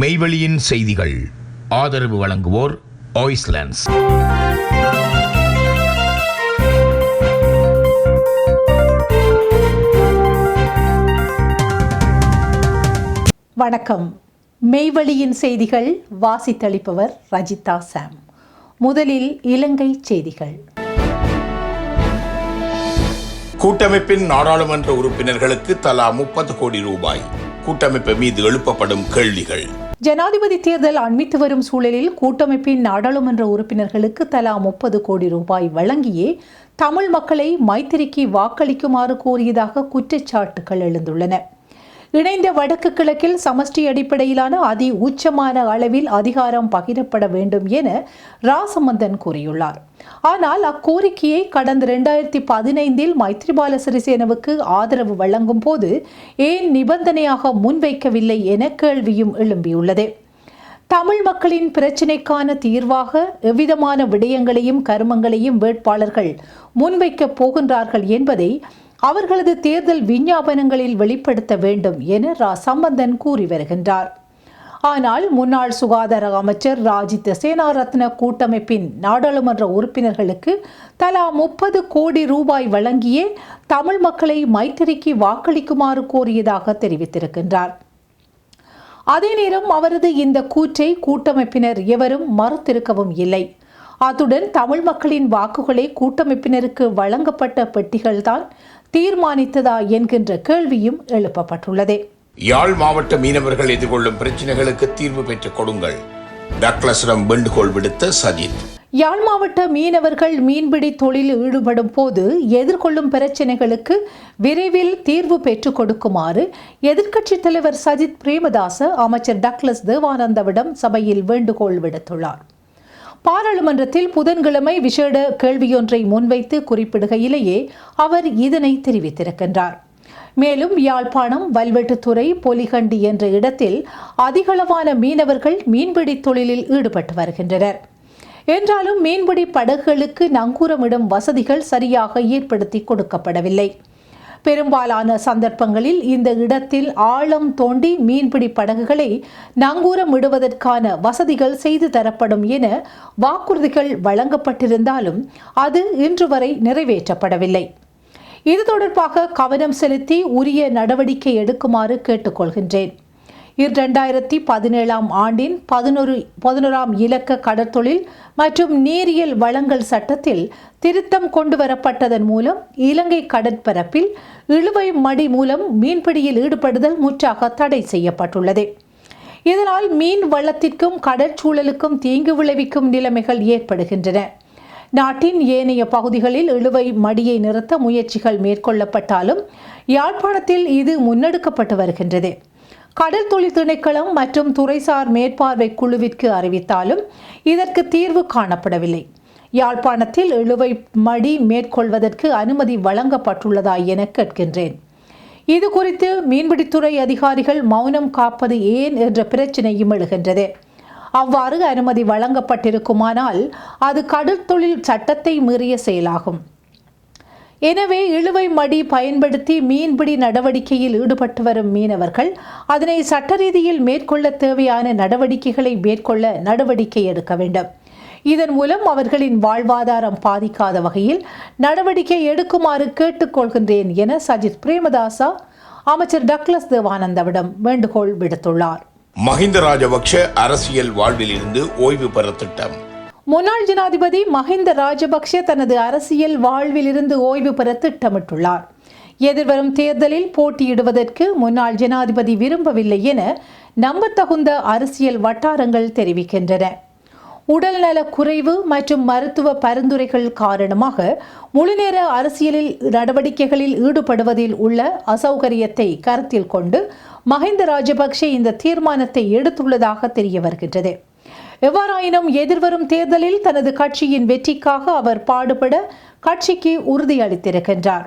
மெய்வெளியின் செய்திகள். ஆதரவு வழங்குவோர் ஆய்ஸ்லாண்ட்ஸ் வணக்கம். மெய்வழியின் செய்திகள் வாசித்தளிப்பவர் ரஜிதா சாம். முதலில் இலங்கை செய்திகள். கூட்டமைப்பின் நாடாளுமன்ற உறுப்பினர்களுக்கு தலா முப்பது கோடி ரூபாய். கூட்டமைப்பு மீது எழுப்பப்படும் கேள்விகள். ஜனாதிபதி தேர்தல் அண்மித்து வரும் சூழலில் கூட்டமைப்பின் நாடாளுமன்ற உறுப்பினர்களுக்கு தலா முப்பது கோடி ரூபாய் வழங்கியே தமிழ் மக்களை மைத்திரிக்கு வாக்களிக்குமாறு கோரியதாக குற்றச்சாட்டுகள் எழுந்துள்ளன. இணைந்த வடக்கு கிழக்கில் சமஷ்டி அடிப்படையிலான அதி உச்சமான அளவில் அதிகாரம் பகிரப்பட வேண்டும் என ராசமந்தன் கூறியுள்ளார். ஆனால் அக்கோரிக்கையை கடந்த இரண்டாயிரத்தி பதினைந்தில் மைத்ரிபால சிறிசேனவுக்கு ஆதரவு வழங்கும் போது ஏன் நிபந்தனையாக முன்வைக்கவில்லை என கேள்வியும் எழும்பியுள்ளது. தமிழ் மக்களின் பிரச்சினைக்கான தீர்வாக எவ்விதமான விடயங்களையும் கருமங்களையும் வேட்பாளர்கள் முன்வைக்கப் போகின்றார்கள் என்பதை அவர்களது தேர்தல் விஞ்ஞாபனங்களில் வெளிப்படுத்த வேண்டும் என ரா. சம்பந்தன் கூறி வருகின்றார். ஆனால் முன்னாள் சுகாதார அமைச்சர் ராஜித்த சேனாரத்ன கூட்டமைப்பின் நாடாளுமன்ற உறுப்பினர்களுக்கு தலா முப்பது கோடி ரூபாய் வழங்கியே தமிழ் மக்களை மைத்திரிக்கு வாக்களிக்குமாறு கோரியதாக தெரிவித்திருக்கின்றார். அதே நேரம் அவரது இந்த கூற்றை கூட்டமைப்பினர் எவரும் மறுத்திருக்கவும் இல்லை. அத்துடன் தமிழ் மக்களின் வாக்குகளை கூட்டமைப்பினருக்கு வழங்கப்பட்ட பெட்டிகள்தான் தீர்மானித்ததா என்கின்ற கேள்வியும் எழுப்பப்பட்டுள்ளது. யாழ் மாவட்ட மீனவர்கள் எதிர்கொள்ளும் பிரச்சனைகளுக்கு தீர்வு பெற்றுக் கொடுங்கள். டக்ளஸிடம் வேண்டுகோள் விடுத்த சஜித். யாழ் மாவட்ட மீனவர்கள் மீன்பிடி தொழிலில் ஈடுபடும் போது எதிர்கொள்ளும் பிரச்சினைகளுக்கு விரைவில் தீர்வு பெற்றுக் கொடுக்குமாறு எதிர்க்கட்சித் தலைவர் சஜித் பிரேமதாச அமைச்சர் டக்ளஸ் தேவானந்தவிடம் சபையில் வேண்டுகோள் விடுத்துள்ளார். பாராளுமன்றத்தில் புதன்கிழமை விசேட கேள்வியொன்றை முன்வைத்து குறிப்பிடுகையிலேயே அவர் இதனை தெரிவித்திருக்கின்றார். மேலும் யாழ்ப்பாணம் வல்வெட்டுத்துறை பொலிகண்டி என்ற இடத்தில் அதிகளவான மீனவர்கள் மீன்பிடி தொழிலில் ஈடுபட்டு வருகின்றனர். என்றாலும் மீன்பிடி படகுகளுக்கு நங்கூரமிடும் வசதிகள் சரியாக ஏற்படுத்தி கொடுக்கப்படவில்லை. பெரும்பாலான சந்தர்ப்பங்களில் இந்த இடத்தில் ஆழம் தோண்டி மீன்பிடி படகுகளை நங்கூரம் இடுவதற்கான வசதிகள் செய்து தரப்படும் என வாக்குறுதிகள் வழங்கப்பட்டிருந்தாலும் அது இன்று வரை நிறைவேற்றப்படவில்லை. இது தொடர்பாக கவனம் செலுத்தி உரிய நடவடிக்கை எடுக்குமாறு கேட்டுக்கொள்கின்றேன். இரண்டாயிரத்தி பதினேழாம் ஆண்டின் பதினொரு பதினோராம் இலக்க கடற்தொழில் மற்றும் நீரியல் வளங்கள் சட்டத்தில் திருத்தம் கொண்டு வரப்பட்டதன் மூலம் இலங்கை கடற்பரப்பில் இழுவை மடி மூலம் மீன்பிடியில் ஈடுபடுதல் முற்றாக தடை செய்யப்பட்டுள்ளது. இதனால் மீன் வளத்திற்கும் கடற்சூழலுக்கும் தீங்கு விளைவிக்கும் நிலைமைகள் ஏற்படுகின்றன. நாட்டின் ஏனைய பகுதிகளில் இழுவை மடியை நிறுத்த முயற்சிகள் மேற்கொள்ளப்பட்டாலும் யாழ்ப்பாணத்தில் இது முன்னெடுக்கப்பட்டு வருகின்றது. கடல் தொழில் திணைக்களம் மற்றும் துறைசார் மேற்பார்வை குழுவிற்கு அறிவித்தாலும் இதற்கு தீர்வு காணப்படவில்லை. யாழ்ப்பாணத்தில் இழுவை மடி மேற்கொள்வதற்கு அனுமதி வழங்கப்பட்டுள்ளதா என கேட்கின்றேன். இது குறித்து மீன்பிடித்துறை அதிகாரிகள் மௌனம் காப்பது ஏன் என்ற பிரச்சினையும் எழுகின்றது. அவ்வாறு அனுமதி வழங்கப்பட்டிருக்குமானால் அது கடற்தொழில் சட்டத்தை மீறிய செயலாகும். எனவே இழுவை மடி பயன்படுத்தி மீன்பிடி நடவடிக்கையில் ஈடுபட்டு வரும் மீனவர்கள் அதனை சட்ட ரீதியில் மேற்கொள்ள தேவையான நடவடிக்கைகளை மேற்கொள்ள நடவடிக்கை எடுக்க வேண்டும். இதன் மூலம் அவர்களின் வாழ்வாதாரம் பாதிக்காத வகையில் நடவடிக்கை எடுக்குமாறு கேட்டுக்கொள்கின்றேன் என சஜித் பிரேமதாசா அமைச்சர் டக்ளஸ் தேவானந்தவிடம் வேண்டுகோள் விடுத்துள்ளார். மஹிந்த ராஜபக்ஷ அரசியல் வாழ்விலிருந்து ஓய்வு பெற திட்டம். முன்னாள் ஜனாதிபதி மஹிந்த ராஜபக்ஷ தனது அரசியல் வாழ்விலிருந்து ஓய்வு பெற திட்டமிட்டுள்ளார். எதிர்வரும் தேர்தலில் போட்டியிடுவதற்கு முன்னாள் ஜனாதிபதி விரும்பவில்லை என நம்பத்தகுந்த அரசியல் வட்டாரங்கள் தெரிவிக்கின்றன. உடல்நல குறைவு மற்றும் மருத்துவ பரிந்துரைகள் காரணமாக முழுநேர அரசியலில் நடவடிக்கைகளில் ஈடுபடுவதில் உள்ள அசௌகரியத்தை கருத்தில் கொண்டு மஹிந்த ராஜபக்ஷ இந்த தீர்மானத்தை எடுத்துள்ளதாக தெரிய வருகின்றது. எவ்வாறாயினும் எதிர்வரும் தேர்தலில் தனது கட்சியின் வெற்றிக்காக அவர் பாடுபட கட்சிக்கு உறுதியளித்திருக்கின்றார்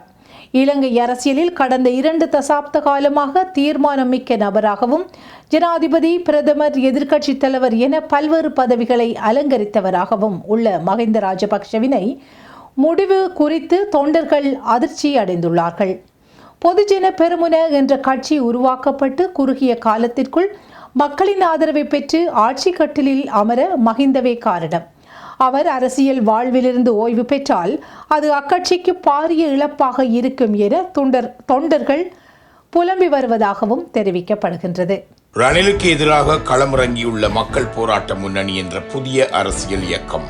இலங்கை அரசியலில் கடந்த இரண்டு தசாப்த காலமாக தீர்மானம் மிக்க நபராகவும் ஜனாதிபதி பிரதமர் எதிர்க்கட்சித் தலைவர் என பல்வேறு பதவிகளை அலங்கரித்தவராகவும் உள்ள மஹிந்த ராஜபக்ஷவினை முடிவு குறித்து தொண்டர்கள் அதிர்ச்சி அடைந்துள்ளார்கள். பொதுஜன பெருமுன என்ற கட்சி உருவாக்கப்பட்டு குறுகிய காலத்திற்குள் மக்களின் ஆதரவை பெற்று ஆட்சி கட்டிலில் அமர மகிந்தவே காரணம். அவர் அரசியல் வாழ்விலிருந்து ஓய்வு பெற்றால் அது அக்கட்சிக்கு பாரிய இழப்பாக இருக்கும் என தொண்டர் தொண்டர்கள் புலம்பி வருவதாகவும் தெரிவிக்கப்படுகின்றது. ரணிலுக்கு எதிராக களமிறங்கியுள்ள மக்கள் போராட்ட முன்னணி என்ற புதிய அரசியல் இயக்கம்.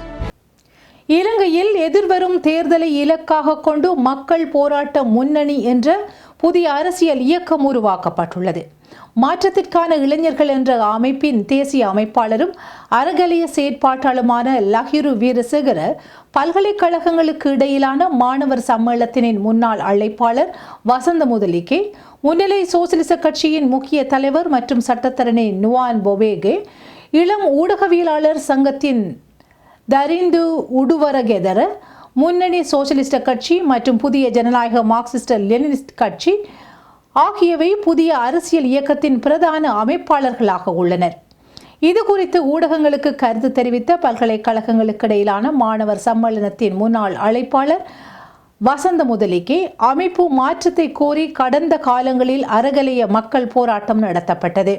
இலங்கையில் எதிர்வரும் தேர்தலை இலக்காக கொண்டு மக்கள் போராட்ட முன்னணி என்ற புதிய அரசியல் இயக்கம் உருவாக்கப்பட்டுள்ளது. மாற்றத்திற்கான இளைஞர்கள் என்ற அமைப்பின் தேசிய அமைப்பாளரும் அறகலிய செயற்பாட்டாளருமான லஹிரு வீரசேகர பல்கலைக்கழகங்களுக்கு இடையிலான மாணவர் சம்மேளத்தினின் முன்னாள் அழைப்பாளர் வசந்த முதலிக்கே முன்னிலை சோசியலிச கட்சியின் முக்கிய தலைவர் மற்றும் சட்டத்தரணி நுவான் பொபேகே இளம் ஊடகவியலாளர் சங்கத்தின் தரிந்து உடுவரகெதர முன்னணி சோசியலிஸ்ட கட்சி மற்றும் புதிய ஜனநாயக மார்க்சிஸ்ட் லெனினிஸ்ட் கட்சி ஆகியவை புதிய அரசியல் இயக்கத்தின் பிரதான அமைப்பாளர்களாக உள்ளனர். இது குறித்து ஊடகங்களுக்கு கருத்து தெரிவித்த பல்கலைக்கழகங்களுக்கு இடையிலான மாணவர் சம்மேளனத்தின் முன்னாள் அழைப்பாளர் வசந்த முதலிக்கு அமைப்பு மாற்றத்தை கோரி கடந்த காலங்களில் அறகலைய மக்கள் போராட்டம் நடத்தப்பட்டது.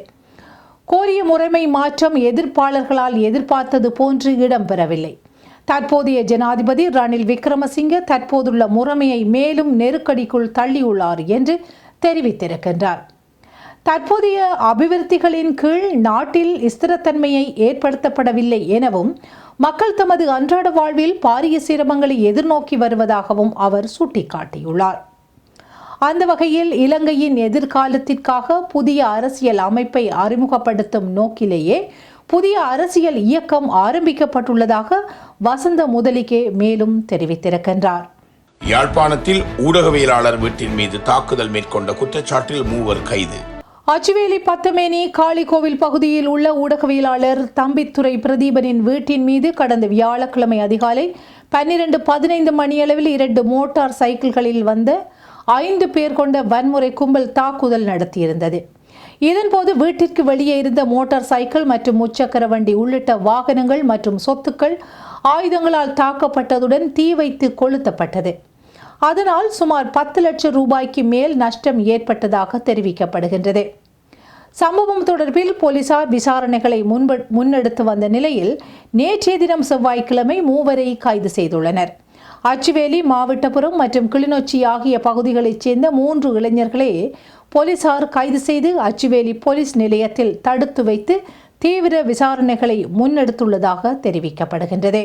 கோரிய முறைமை மாற்றம் எதிர்ப்பாளர்களால் எதிர்பார்த்தது போன்று இடம்பெறவில்லை. தற்போதைய ஜனாதிபதி ரணில் விக்ரமசிங்க தற்போதுள்ள முறைமையை மேலும் நெருக்கடிக்குள் தள்ளியுள்ளார் என்று தெரிவித்திருக்கின்றார். தற்போதைய அபிவிருத்திகளின் கீழ் நாட்டில் ஸ்திரத்தன்மையை ஏற்படுத்தப்படவில்லை எனவும் மக்கள் தமது அன்றாட வாழ்வில் பாரிய சிரமங்களை எதிர்நோக்கி வருவதாகவும் அவர் சுட்டிக்காட்டியுள்ளார். அந்த வகையில் இலங்கையின் எதிர்காலத்திற்காக புதிய அரசியல் அமைப்பை அறிமுகப்படுத்தும் நோக்கிலேயே புதிய அரசியல் இயக்கம் ஆரம்பிக்கப்பட்டுள்ளதாக வசந்த முதலிகே மேலும் தெரிவித்திருக்கின்றார். யாழ்ப்பாணத்தில் ஊடகவியலாளர் வீட்டின் மீது தாக்குதல் மேற்கொண்ட குற்றச்சாட்டில் மூவர் கைது. அச்சுவேலி பத்தமேனி காளிகோவில் பகுதியில் உள்ள ஊடகவியலாளர் தம்பித்துறை பிரதீபனின் வீட்டின் மீது கடந்த வியாழக்கிழமை அதிகாலை பன்னிரண்டு பதினைந்து மணியளவில் இரண்டு மோட்டார் சைக்கிள்களில் வந்த ஐந்து பேர் கொண்ட வன்முறை கும்பல் தாக்குதல் நடத்தியிருந்தது. இதன்போது வீட்டிற்கு வெளியே இருந்த மோட்டார் சைக்கிள் மற்றும் முச்சக்கர வண்டி உள்ளிட்ட வாகனங்கள் மற்றும் சொத்துக்கள் ஆயுதங்களால் தாக்கப்பட்டதுடன் தீ வைத்து கொளுத்தப்பட்டது. அதனால் சுமார் பத்து லட்சம் ரூபாய்க்கு மேல் நஷ்டம் ஏற்பட்டதாக தெரிவிக்கப்படுகின்றது. சம்பவம் தொடர்பில் போலீசார் விசாரணைகளை முன்ப முன்னெடுத்து வந்த நிலையில் நேற்றைய தினம் செவ்வாய்க்கிழமை மூவரை கைது செய்துள்ளனர். அச்சுவேலி மாவட்டபுரம் மற்றும் கிளிநொச்சி ஆகிய பகுதிகளைச் சேர்ந்த மூன்று இளைஞர்களே போலீசார் கைது செய்து அச்சுவேலி போலீஸ் நிலையத்தில் தடுத்து வைத்து தீவிர விசாரணைகளை முன்னெடுத்துள்ளதாக தெரிவிக்கப்படுகின்றது.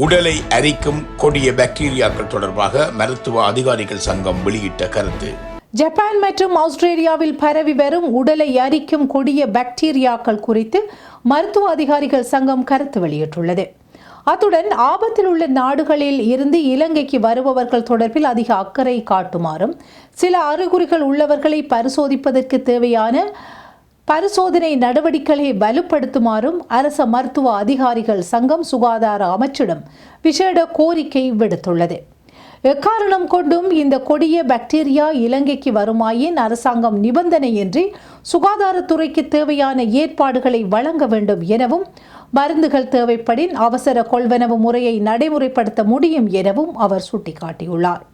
உடலை அரிக்கும் கொடிய பாக்டீரியாக்கள் தொடர்பாக மருத்துவ அதிகாரிகள் சங்கம் வெளியிட்ட கருத்து. ஜப்பான் மற்றும் ஆஸ்திரேலியாவில் பரவி வரும் உடலை அரிக்கும் கொடிய பாக்டீரியாக்கள் குறித்து மருத்துவ அதிகாரிகள் சங்கம் கருத்து வெளியிட்டுள்ளது. அத்துடன் ஆபத்தில் உள்ள நாடுகளில் இருந்து இலங்கைக்கு வருபவர்கள் தொடர்பில் அதிக அக்கறை காட்டுமாறும் சில அறிகுறிகள் உள்ளவர்களை பரிசோதிப்பதற்கு தேவையான பரிசோதனை நடவடிக்கைகளை வலுப்படுத்துமாறும் அரச மருத்துவ அதிகாரிகள் சங்கம் சுகாதார அமைச்சிடம் விசேட கோரிக்கை விடுத்துள்ளது. எக்காரணம் கொண்டும் இந்த கொடிய பாக்டீரியா இலங்கைக்கு வருமாயின் அரசாங்கம் நிபந்தனையின்றி சுகாதாரத்துறைக்கு தேவையான ஏற்பாடுகளை வழங்க வேண்டும் எனவும் மருந்துகள் தேவைப்படின் அவசர கொள்வனவு முறையை நடைமுறைப்படுத்த முடியும் எனவும் அவர் சுட்டிக்காட்டியுள்ளார்.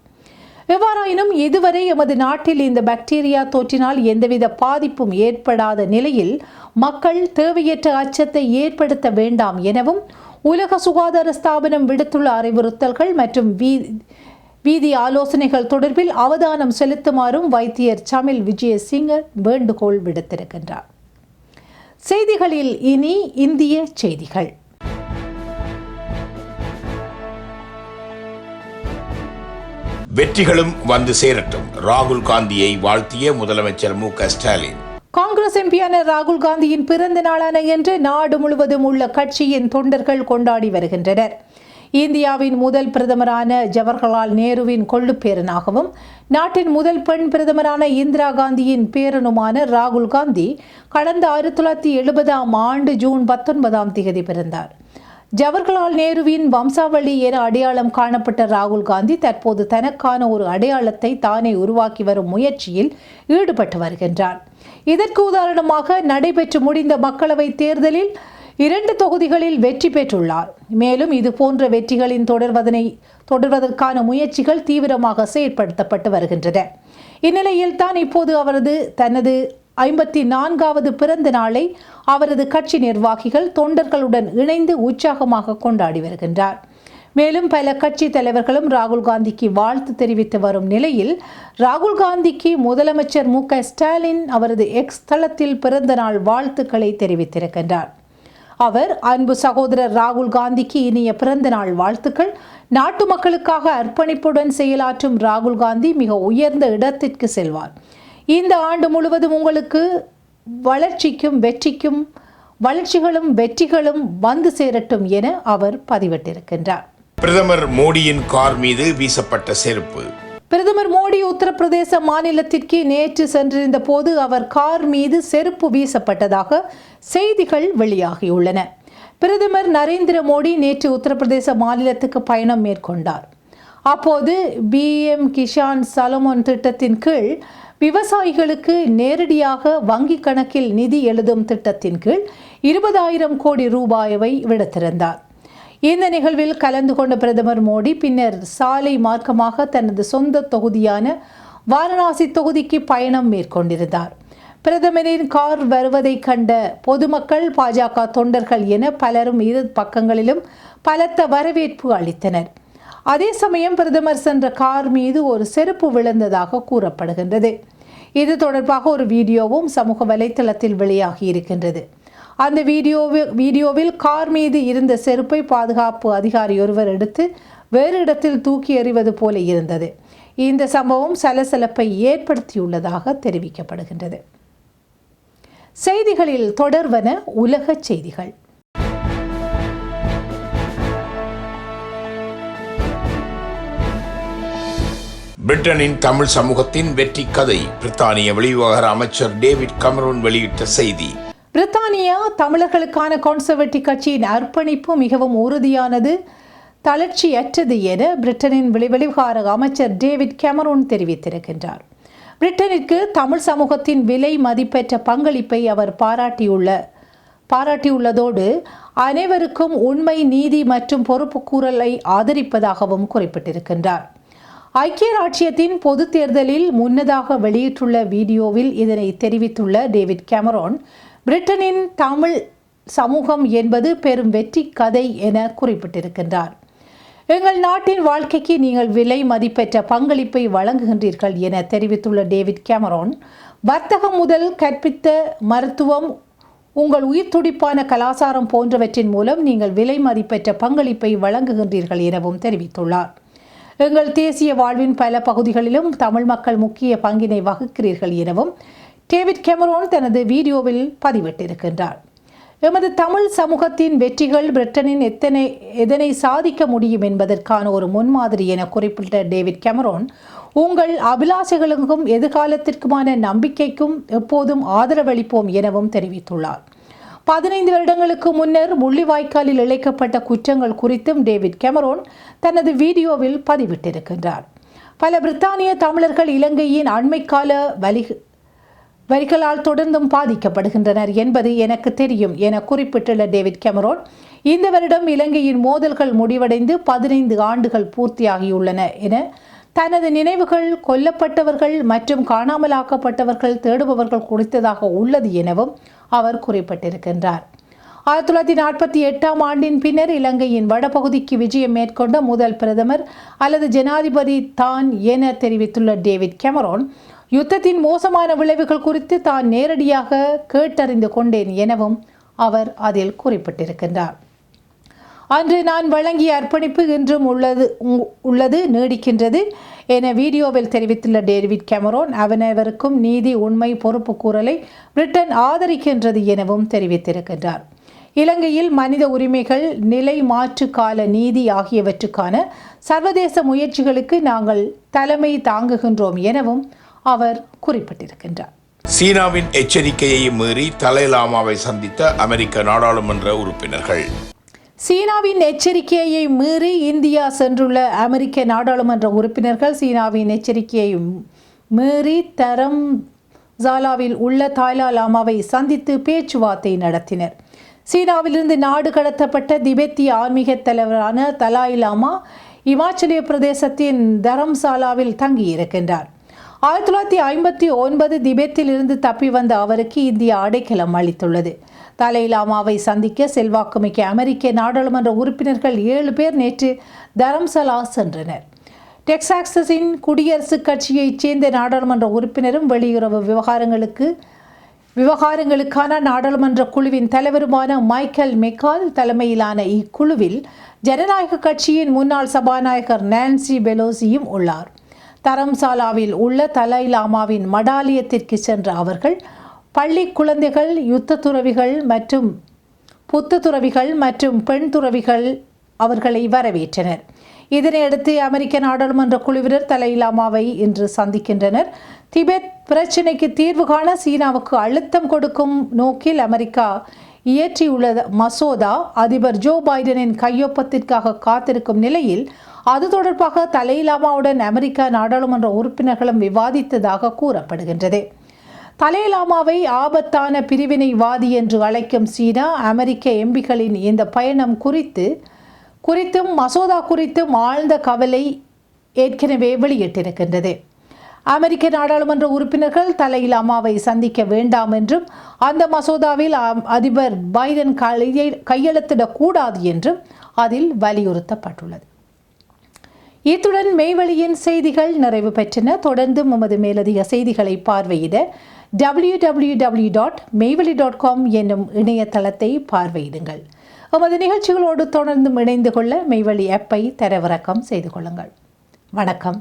எவ்வாறாயினும் இதுவரை எமது நாட்டில் இந்த பாக்டீரியா தொற்றினால் எந்தவித பாதிப்பும் ஏற்படாத நிலையில் மக்கள் தேவையற்ற அச்சத்தை ஏற்படுத்த வேண்டாம் எனவும் உலக சுகாதார ஸ்தாபனம் விடுத்துள்ள அறிவுறுத்தல்கள் மற்றும் வீ வீதி ஆலோசனைகள் தொடர்பில் அவதானம் செலுத்துமாறும் வைத்தியர் சமில் விஜயசிங்கர் வேண்டுகோள் விடுத்திருக்கின்றார். செய்திகளில் இனி இந்திய செய்திகள். வெற்றிகளும் வந்து சேரட்டும். ராகுல் காந்தியை வாழ்த்திய முதலமைச்சர் மு க ஸ்டாலின். காங்கிரஸ் எம்பியான ராகுல் காந்தியின் பிறந்த நாளான என்று நாடு முழுவதும் உள்ள கட்சியின் தொண்டர்கள் கொண்டாடி வருகின்றனர். இந்தியாவின் முதல் பிரதமரான ஜவஹர்லால் நேருவின் கொள்ளுப்பேரனாகவும் நாட்டின் முதல் பெண் பிரதமரான இந்திரா காந்தியின் பேரனுமான ராகுல் காந்தி கடந்த ஆயிரத்தி தொள்ளாயிரத்தி எழுபதாம் ஆண்டு ஜூன் பத்தொன்பதாம் தேதி பிறந்தார். ஜவஹர்லால் நேருவின் வம்சாவளி என அடையாளம் காணப்பட்ட ராகுல் காந்தி தற்போது தனக்கான ஒரு அடையாளத்தை தானே உருவாக்கி வரும் முயற்சியில் ஈடுபட்டு வருகின்றார். இதற்கு உதாரணமாக நடைபெற்று முடிந்த மக்களவைத் தேர்தலில் இரண்டு தொகுதிகளில் வெற்றி பெற்றுள்ளார். மேலும் இது போன்ற வெற்றிகளின் தொடர்வதனை தொடர்வதற்கான முயற்சிகள் தீவிரமாக செயற்படுத்தப்பட்டு வருகின்றன. இந்நிலையில் தான் இப்போது அவரது தனது ஐம்பத்தி நான்காவது பிறந்த நாளை அவரது கட்சி நிர்வாகிகள் தொண்டர்களுடன் இணைந்து உற்சாகமாக கொண்டாடி வருகின்றார். மேலும் பல கட்சி தலைவர்களும் ராகுல் காந்திக்கு வாழ்த்து தெரிவித்து வரும் நிலையில் ராகுல் காந்திக்கு முதலமைச்சர் மு ஸ்டாலின் அவரது எக்ஸ் தளத்தில் பிறந்த நாள் வாழ்த்துக்களை தெரிவித்திருக்கின்றார். அவர் அன்பு சகோதரர் ராகுல் காந்திக்கு இனிய பிறந்த நாள் வாழ்த்துக்கள். நாட்டு மக்களுக்காக அர்ப்பணிப்புடன் செயலாற்றும் ராகுல் காந்தி மிக உயர்ந்த இடத்திற்கு செல்வார். இந்த ஆண்டு முழுவதும் உங்களுக்கு வளர்ச்சிக்கும் வெற்றிக்கும் வளர்ச்சிகளும் வெற்றிகளும் வந்து சேரட்டும் என அவர் பதிவிட்டிருக்கின்றார். பிரதமர் மோடியின் கார் மீது வீசப்பட்ட செருப்பு. பிரதமர் மோடி உத்தரப்பிரதேச மாநிலத்திற்கு நேற்று சென்றிருந்த போது அவர் கார் மீது செருப்பு வீசப்பட்டதாக செய்திகள் வெளியாகியுள்ளன. பிரதமர் நரேந்திர மோடி நேற்று உத்தரப்பிரதேச மாநிலத்துக்கு பயணம் மேற்கொண்டார். அப்போது பிஎம் கிஷான் சலமோன் திட்டத்தின் கீழ் விவசாயிகளுக்கு நேரடியாக வங்கி கணக்கில் நிதி எழுதும் திட்டத்தின் கீழ் இருபதாயிரம் கோடி ரூபாயை விடுத்திருந்தார். இந்த நிகழ்வில் கலந்து கொண்ட பிரதமர் மோடி பின்னர் சாலை மார்க்கமாக தனது சொந்த தொகுதியான வாரணாசி தொகுதிக்கு பயணம் மேற்கொண்டிருந்தார். பிரதமரின் கார் வருவதை கண்ட பொதுமக்கள் பாஜக தொண்டர்கள் என பலரும் இரு பக்கங்களிலும் பலத்த வரவேற்பு அளித்தனர். அதே சமயம் பிரதமர் சென்ற கார் மீது ஒரு செருப்பு விழுந்ததாக கூறப்படுகின்றது. இது தொடர்பாக ஒரு வீடியோவும் சமூக வலைத்தளத்தில் வெளியாகி இருக்கின்றது. அந்த வீடியோவில் வீடியோவில் கார் மீது இருந்த செருப்பை பாதுகாப்பு அதிகாரி ஒருவர் எடுத்து வேறு இடத்தில் தூக்கி எறிவது போல இருந்தது. இந்த சம்பவம் சலசலப்பை ஏற்படுத்தியுள்ளதாக தெரிவிக்கப்படுகின்றது. செய்திகளில் தொடர்வன உலகச் செய்திகள். பிரிட்டனின் தமிழ் சமூகத்தின் வெற்றி கதை பிரித்தானிய வெளிவிவகார அமைச்சர் டேவிட் கமரோன் வெளியிட்ட செய்தி. பிரித்தானியா தமிழர்களுக்கான கான்சர்வேட்டிவ் கட்சியின் அர்ப்பணிப்பு மிகவும் உறுதியானது தளர்ச்சியற்றது என பிரிட்டனின் வெளிவெளிவிகார அமைச்சர் டேவிட் கேமரூன் தெரிவித்திருக்கின்றார். பிரிட்டனிற்கு தமிழ் சமூகத்தின் விலை மதிப்பெற்ற பங்களிப்பை அவர் பாராட்டியுள்ள பாராட்டியுள்ளதோடு அனைவருக்கும் உண்மை நீதி மற்றும் பொறுப்புக்கூறலை ஆதரிப்பதாகவும் குறிப்பிட்டிருக்கின்றார். ஐக்கிய ராச்சியத்தின் பொதுத் தேர்தலில் முன்னதாக வெளியிட்டுள்ள வீடியோவில் இதனை தெரிவித்துள்ள டேவிட் கேமரோன் பிரிட்டனின் தமிழ் சமூகம் என்பது பெரும் வெற்றி கதை என குறிப்பிட்டிருக்கின்றார். எங்கள் நாட்டின் வாழ்க்கைக்கு நீங்கள் விலை மதிப்பெற்ற பங்களிப்பை வழங்குகின்றீர்கள் என தெரிவித்துள்ள டேவிட் கேமரோன் வர்த்தகம் முதல் கற்பித்த மருத்துவம் உங்கள் உயிர் துடிப்பான கலாச்சாரம் போன்றவற்றின் மூலம் நீங்கள் விலை மதிப்பெற்ற பங்களிப்பை வழங்குகின்றீர்கள் எனவும் தெரிவித்துள்ளார். எங்கள் தேசிய வாழ்வின் பல பகுதிகளிலும் தமிழ் மக்கள் முக்கிய பங்கினை வகுக்கிறீர்கள் எனவும் டேவிட் கெமரோன் தனது வீடியோவில் பதிவிட்டிருக்கின்றார். எமது தமிழ் சமூகத்தின் வெற்றிகள் பிரிட்டனின் எத்தனை எதனை சாதிக்க முடியும் என்பதற்கான ஒரு முன்மாதிரி என குறிப்பிட்ட டேவிட் கெமரோன் உங்கள் அபிலாஷைகளுக்கும் எதிர்காலத்திற்குமான நம்பிக்கைக்கும் எப்போதும் ஆதரவளிப்போம் எனவும் தெரிவித்துள்ளார். பதினைந்து வருடங்களுக்கு முன்னர் முள்ளிவாய்க்காலில் இழைக்கப்பட்ட குற்றங்கள் குறித்தும் டேவிட் கெமரோன் தனது வீடியோவில் பதிவிட்டிருக்கின்றார். பல பிரித்தானிய தமிழர்கள் இலங்கையின் அண்மைக்கால வலி வரிகளால் தொடர்ந்தும் பாதிக்கப்படுகின்றனர் என்பது எனக்கு தெரியும் என குறிப்பிட்டுள்ள டேவிட் கெமரோன் இந்த வருடம் இலங்கையின் மோதல்கள் முடிவடைந்து பதினைந்து ஆண்டுகள் பூர்த்தியாகியுள்ளன என தனது நினைவுகள் கொல்லப்பட்டவர்கள் மற்றும் காணாமலாக்கப்பட்டவர்கள் தேடுபவர்கள் குறித்ததாக உள்ளது எனவும் அவர் குறிப்பிட்டிருக்கின்றார். ஆயிரத்தி தொள்ளாயிரத்தி நாற்பத்தி எட்டாம் ஆண்டின் பின்னர் இலங்கையின் வடபகுதிக்கு விஜயம் மேற்கொண்ட முதல் பிரதமர் அல்லது ஜனாதிபதி தான் என தெரிவித்துள்ள டேவிட் கெமரோன் யுத்தத்தின் மோசமான விளைவுகள் குறித்து தான் நேரடியாக கேட்டறிந்து கொண்டேன் எனவும் அவர் அதில் குறிப்பிட்டிருக்கின்றார். அன்று நான் வழங்கிய அர்ப்பணிப்பு இன்றும் உள்ளது உ- உள்ளது நீடிக்கின்றது. என வீடியோவில் தெரிவித்துள்ள டேவிட் கெமரோன் அவனவருக்கும் நீதி உண்மை பொறுப்பு கூறலை பிரிட்டன் ஆதரிக்கின்றது எனவும் தெரிவித்திருக்கின்றார். இலங்கையில் மனித உரிமைகள் நிலை மாற்று கால நீதி ஆகியவற்றுக்கான சர்வதேச முயற்சிகளுக்கு நாங்கள் தலைமை தாங்குகின்றோம் எனவும் அவர் குறிப்பிட்டிருக்கின்றார். சீனாவின் எச்சரிக்கையை மீறி தலைலாமாவை சந்தித்த அமெரிக்க நாடாளுமன்ற உறுப்பினர்கள். சீனாவின் எச்சரிக்கையை மீறி இந்தியா சென்றுள்ள அமெரிக்க நாடாளுமன்ற உறுப்பினர்கள் சீனாவின் எச்சரிக்கையை மீறி தரம் ஜாலாவில் உள்ள தாய்லா லாமாவை சந்தித்து பேச்சுவார்த்தை நடத்தினர். சீனாவிலிருந்து நாடு கடத்தப்பட்ட திபெத்திய ஆன்மீக தலைவரான தலாய் லாமா இமாச்சல பிரதேசத்தின் தரம்சாலாவில் தங்கியிருக்கின்றார். ஆயிரத்தி தொள்ளாயிரத்தி ஐம்பத்தி ஒன்பது திபெத்திலிருந்து தப்பி வந்த அவருக்கு இந்தியா அடைக்கலம் அளித்துள்ளது. தலை லாமாவை சந்திக்க செல்வாக்குமிக்க அமெரிக்க நாடாளுமன்ற உறுப்பினர்கள் ஏழு பேர் நேற்று தரம்சலா சென்றனர். டெக்சாக்சஸின் குடியரசுக் கட்சியைச் சேர்ந்த நாடாளுமன்ற உறுப்பினரும் வெளியுறவு விவகாரங்களுக்கு விவகாரங்களுக்கான நாடாளுமன்ற குழுவின் தலைவருமான மைக்கேல் மெக்கால் தலைமையிலான இக்குழுவில் ஜனநாயக கட்சியின் முன்னாள் சபாநாயகர் நான்சி பெலோசியும் உள்ளார். தரம்சாலாவில் உள்ள தலை லாமாவின் மடாலயத்திற்கு சென்ற அவர்கள் பள்ளி குழந்தைகள் யுத்த துறவிகள் மற்றும் புத்த துறவிகள் மற்றும் பெண் துறவிகள் அவர்களை வரவேற்றனர். இதனையடுத்து அமெரிக்க நாடாளுமன்ற குழுவினர் தலையிலாமாவை இன்று சந்திக்கின்றனர். திபெத் பிரச்சினைக்கு தீர்வு காண சீனாவுக்கு அழுத்தம் கொடுக்கும் நோக்கில் அமெரிக்கா இயற்றியுள்ள மசோதா அதிபர் ஜோ பைடனின் கையொப்பத்திற்காக காத்திருக்கும் நிலையில் அது தொடர்பாக தலையிலாமாவுடன் அமெரிக்கா அமெரிக்க நாடாளுமன்ற உறுப்பினர்களும் விவாதித்ததாக கூறப்படுகின்றது. தலேலாமாவை ஆபத்தான பிரிவினைவாதி என்று அழைக்கும் சீனா அமெரிக்க எம்பிகளின் இந்த பயணம் குறித்து குறித்தும் மசோதா குறித்தும் ஆழ்ந்த கவலை ஏற்கனவே வெளியிட்டிருக்கின்றது. அமெரிக்க நாடாளுமன்ற உறுப்பினர்கள் தலையிலாமாவை சந்திக்க வேண்டாம் என்றும் அந்த மசோதாவில் அதிபர் பைடன் கையை- கையெழுத்திடக்கூடாது என்றும் அதில் வலியுறுத்தப்பட்டுள்ளது. இத்துடன் மெய்வழியின் செய்திகள் நிறைவு பெற்றன. தொடர்ந்து நமது மேலதிக செய்திகளை பார்வையிட W W W dot Meiveli dot com என்னும் இணையதளத்தை பார்வையிடுங்கள். எமது நிகழ்ச்சிகளோடு தொடர்ந்து இணைந்து கொள்ள மெய்வழி ஆப்பை தரவிறக்கம் செய்து கொள்ளுங்கள். வணக்கம்.